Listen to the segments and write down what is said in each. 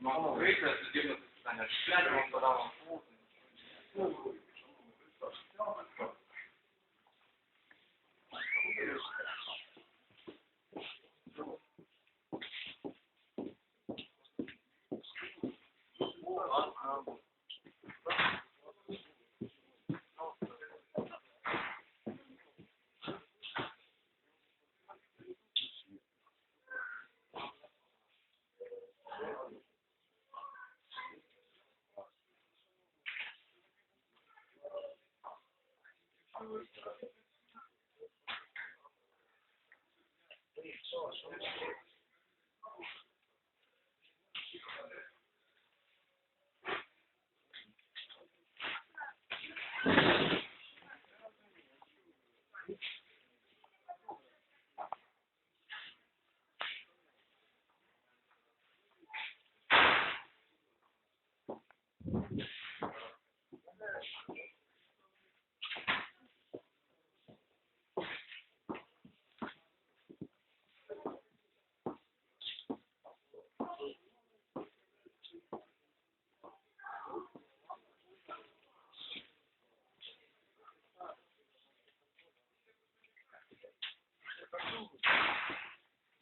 Приїхали, судебне засідання. П'ять вам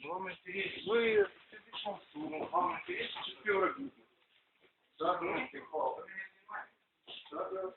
Вам интересно, вы физичным судом, вам интересно співробітник. Да, да, Какой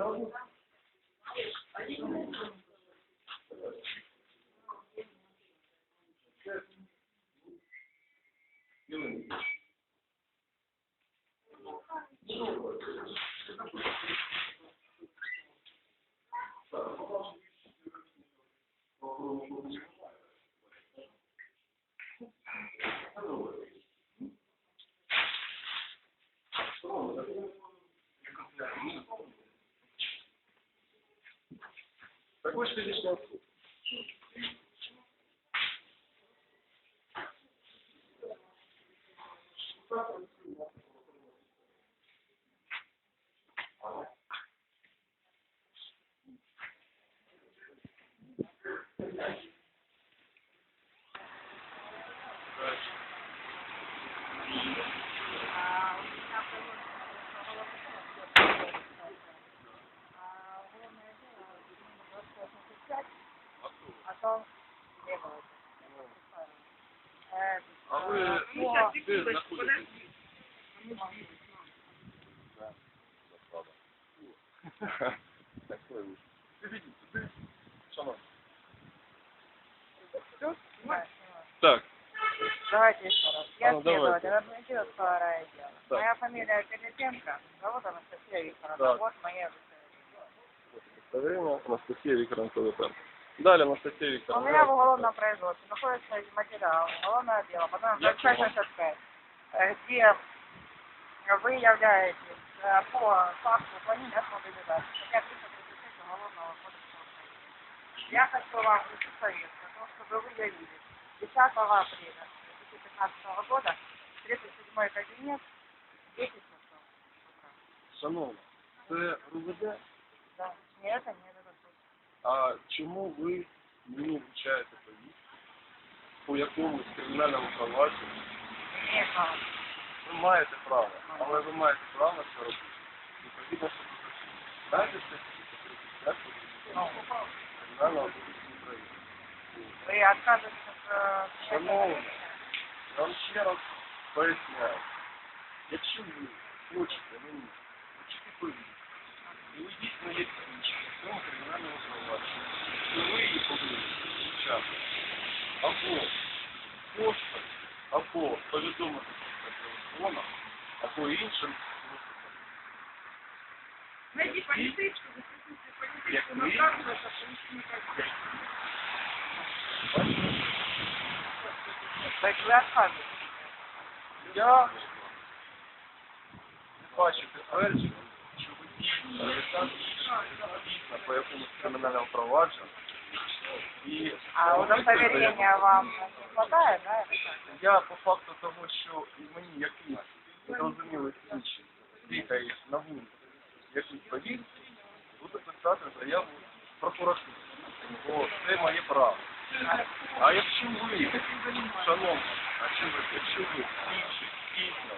well Depois fez isso. то не было. Э, А вы э, ну, по- где находитесь? Такой уж. Видите, ты сама. Да, снимаю. Так, Давайте еще раз. Я А, ну, следователь, давайте. административного райотдела. Так. Моя фамилия Пелетенко, зовут Анастасия Викторовна. Так. Вот моя удостоверение Анастасия Викторовна КВП. Далее Анастасия У Викторовна. меня в уголовном производстве находится материал уголовного дела, потом Я 65 э, где вы являетесь э, по факту уклонения от мобилизации. Статья 336 Уголовного кодекса Украины. Я хочу вам удостоверить о том, чтобы вы явились 10 апреля 2015 года, 37 кабинет, 10 часов. Шановна, це РУВД? Да. Нет, это не этот суд. А чому ви мені вручаєте повістку по якомусь кримінальному провадженню? Имею право. Ви маєте право, але ви маєте право це робити. Відповідно, що Знаєте статті 35 Ну, Кримінального кодексу України? вы отказываетесь от э, Шановні, я вам ще раз поясняю. Якщо ви хочете мені вручити повістку, або повідомити телефоном або іншим. Найди присутствии полицейского Як ви? наказывается полицейского. Так ви отказуєте. Я не бачу підтвердження, що ви дійсно дійсно по якомусь кримінальному провадженню. А удостоверения вам не хватает, да? я по факту того, що мені якийсь незрозумілий слідчий бігає на вулиці, якийсь повір, буду писати заяву прокуратуру. Бо це моє право. А якщо ви, шановні, а чи ви, якщо ви слідчі дійсно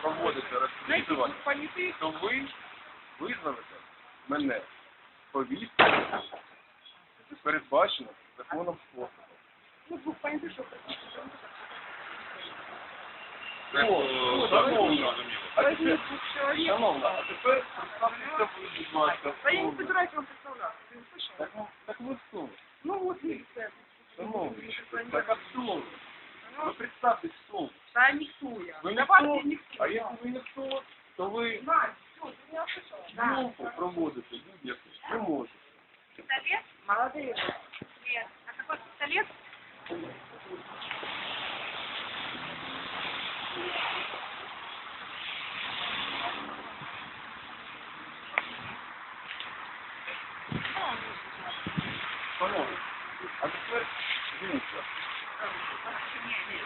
проводите розслідування, то ви визнавите мене повістку, передбачено законом способом Ну, двух полицейских. О, шановна, а Возьми тепер, двух человек. шановна, а тепер представтеся ви, будь ласка, Да я не хто ви. собираюсь вам представляться. Ты услышал? Так, ну, так ви хто? Ну вот милиция. Шановні, так а хто ви? Ви представтесь, хто ви? Да никто я. Ви Давайте ніхто, никто. а якщо ви ніхто, то ви Вань, всё, ты меня услышала? Да. знову проводите будь-яку не можете. Пистолет? Молодые. Нет. А какой пистолет? Шановні, а тепер дивіться.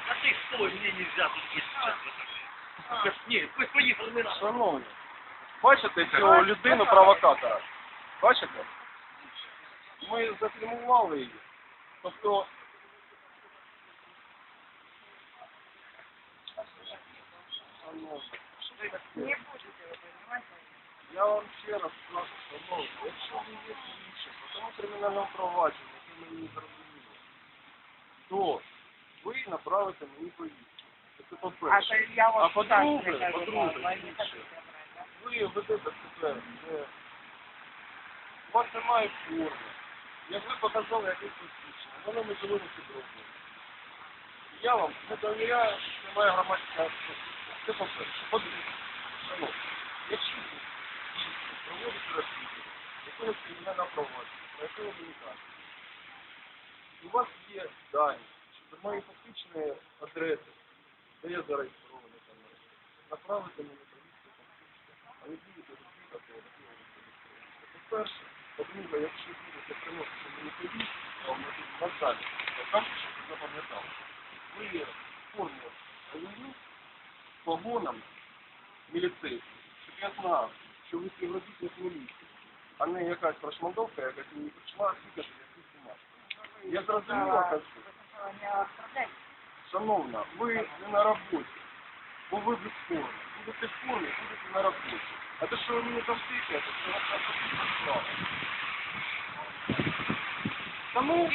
А ты что, мне нельзя тут есть сейчас Нет, вы поехали, не надо. Шановні, бачите цю людину провокатора? Бачите? Ми зафільмували її. Тобто, шановні, Не будете вы понимать. я вам ще раз скажу, шановні, якщо ви є слідчі, по тому кримінальному провадженню, яке мені зрозуміло, то ви направите мені повістку. Це А по-перше. то я А вот так по-друге, прихожу, по-друге, вы не хотите брать, да? Ви ведете себе, не... у вас немає форми. Як ви показали якесь посвідчення, воно не повинно підробити. Я вам не довіряю, що немає громадського Це по-перше. По-друге, шановні, якщо ви дійсно проводите розслідування, якогось кримінального провадження, про ви мені кажете, і у вас є дані, що мої фактичні адреси, де я зареєстрований там, направити мені повістку, а ви будете розслідувати, по-перше, по-друге, якщо будете приносити мені повістку, я вам буду вважати, я кажу, що ви запам'ятали. Ви воюю з погоном міліцейським, щоб я знав, що ви співробітник міліції, а не якась прошмандовка, яка мені прийшла, а тільки що якусь бумажку. Я зрозуміла, кажу. Шановна, ви не на роботі, бо ви без форми. Будете в формі, будете на роботі. А те, що ви мені тикаєте, це ваша особиста справа. Та ну,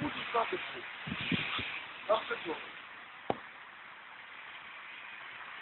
буду знати що.